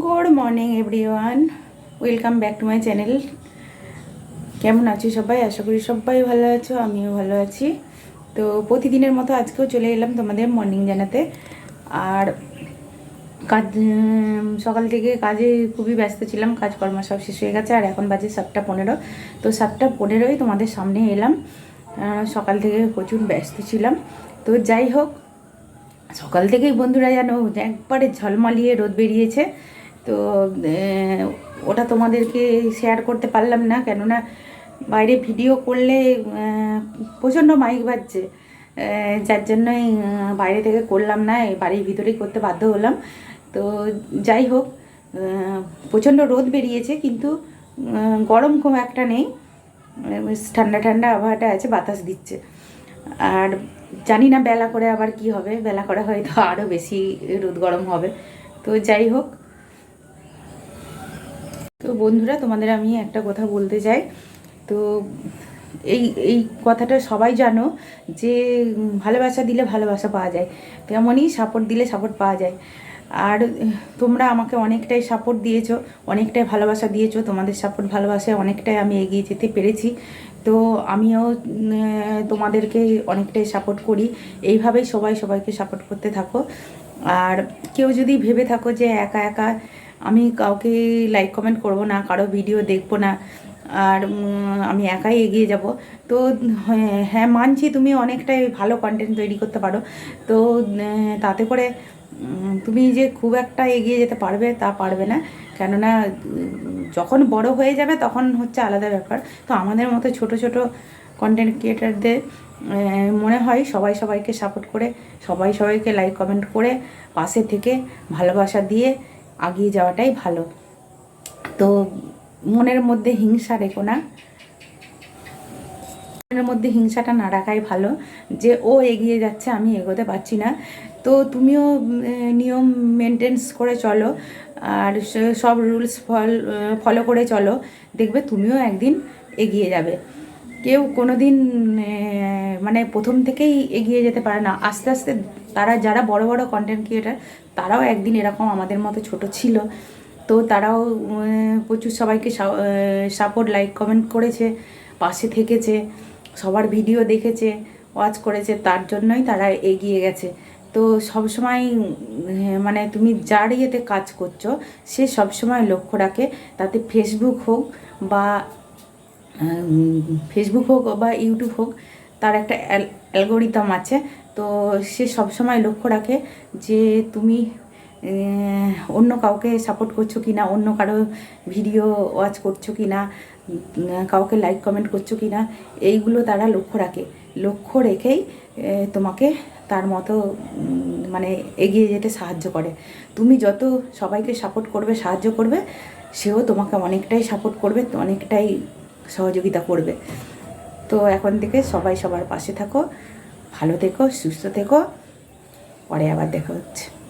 Good morning everyone welcome back to my channel কেমন আছো সবাই? আশা করি সবাই ভালো আছো, আমিও ভালো আছি। তো প্রতিদিনের মতো আজকেও চলে এলাম তোমাদের মর্নিং জানাতে। আর কাজ সকাল থেকে কাজে খুবই ব্যস্ত ছিলাম, কাজকর্ম সব শেষ হয়ে গেছে, আর এখন বাজে সাতটা পনেরো। তো সাতটা পনেরোই তোমাদের সামনে এলাম। সকাল থেকে প্রচুর ব্যস্ত ছিলাম। তো যাই হোক, সকাল থেকেই বন্ধুরা জানো, একবারে ঝলমলিয়ে রোদ বেরিয়েছে। তো ওটা তোমাদেরকে শেয়ার করতে পারলাম না, কেননা বাইরে ভিডিও করলে প্রচণ্ড মাইক বাজছে। যার জন্যই বাইরে থেকে করলাম না বাড়ির ভিতরেই করতে বাধ্য হলাম। তো যাই হোক প্রচণ্ড রোদ বেরিয়েছে, কিন্তু গরম খুব একটা নেই। ঠান্ডা ঠান্ডা আবহাওয়াটা আছে, বাতাস দিচ্ছে। আর জানি না বেলা করে আবার কি হবে, বেলা করে হয়তো আরও বেশি রোদ গরম হবে। তো যাই হোক তো বন্ধুরা, তোমাদের আমি একটা কথা বলতে চাই। তো এই এই কথাটা সবাই জানো যে, ভালোবাসা দিলে ভালোবাসা পাওয়া যায়, তেমনই সাপোর্ট দিলে সাপোর্ট পাওয়া যায়। আর তোমরা আমাকে অনেকটাই সাপোর্ট দিয়েছ, অনেকটাই ভালোবাসা দিয়েছ, তোমাদের সাপোর্ট ভালোবাসায় অনেকটাই আমি এগিয়ে যেতে পেরেছি। তো আমিও তোমাদেরকে অনেকটাই সাপোর্ট করি। এইভাবেই সবাই সবাইকে সাপোর্ট করতে থাকো। আর কেউ যদি ভেবে থাকো যে একা একা আমি কাউকে লাইক কমেন্ট করব না কারও ভিডিও দেখব না আর আমি একাই এগিয়ে যাব। তো হ্যাঁ, হ্যাঁ মানছি তুমি অনেকটাই ভালো কন্টেন্ট তৈরি করতে পারো। তো তাতে করে তুমি যে খুব একটা এগিয়ে যেতে পারবে তা পারবে না। কেননা যখন বড় হয়ে যাবে তখন হচ্ছে আলাদা ব্যাপার। তো আমাদের মতো ছোট ছোট কন্টেন্ট ক্রিয়েটারদের মনে হয় সবাই সবাইকে সাপোর্ট করে সবাই সবাইকে লাইক কমেন্ট করে পাশে থেকে ভালোবাসা দিয়ে এগিয়ে যাওয়াটাই ভালো। তো মনের মধ্যে হিংসা রেখো না। মনের মধ্যে হিংসাটা না রাখাই ভালো। যে ও এগিয়ে যাচ্ছে, আমি এগোতে পারছি না। তো তুমিও নিয়ম মেনটেন্স করে চলো। আর সব রুলস ফল ফলো করে চলো। দেখবে তুমিও একদিন এগিয়ে যাবে। কেউ কোনো দিন মানে প্রথম থেকেই এগিয়ে যেতে পারে না। আস্তে আস্তে তারা যারা বড় বড় কন্টেন্ট ক্রিয়েটার তারাও একদিন এরকম আমাদের মতো ছোট ছিল। তো তারাও প্রচুর সবাইকে সাপোর্ট লাইক কমেন্ট করেছে, পাশে থেকেছে, সবার ভিডিও দেখেছে ওয়াচ করেছে, তার জন্যই তারা এগিয়ে গেছে। তো সবসময় মানে তুমি যার ইয়েতে কাজ করছ, সে সবসময় লক্ষ্য রাখে। তাতে ফেসবুক হোক বা ফেসবুক হোক বা ইউটিউব হোক, তার একটা অ্যালগোরিদম আছে। তো সে সবসময় লক্ষ্য রাখে যে তুমি অন্য কাউকে সাপোর্ট করছ কি না অন্য কারও ভিডিও ওয়াচ করছ কি না কাউকে লাইক কমেন্ট করছ কি না এইগুলো তারা লক্ষ্য রাখে। লক্ষ্য রেখেই তোমাকে তার মতো মানে এগিয়ে যেতে সাহায্য করে। তুমি যত সবাইকে সাপোর্ট করবে, সাহায্য করবে, সেও তোমাকে অনেকটাই সাপোর্ট করবে, অনেকটাই সহযোগিতা করবে। তো এখন থেকে সবাই সবার পাশে থাকো, ভালো থেকো, সুস্থ থেকো। পরে আবার দেখা হচ্ছে।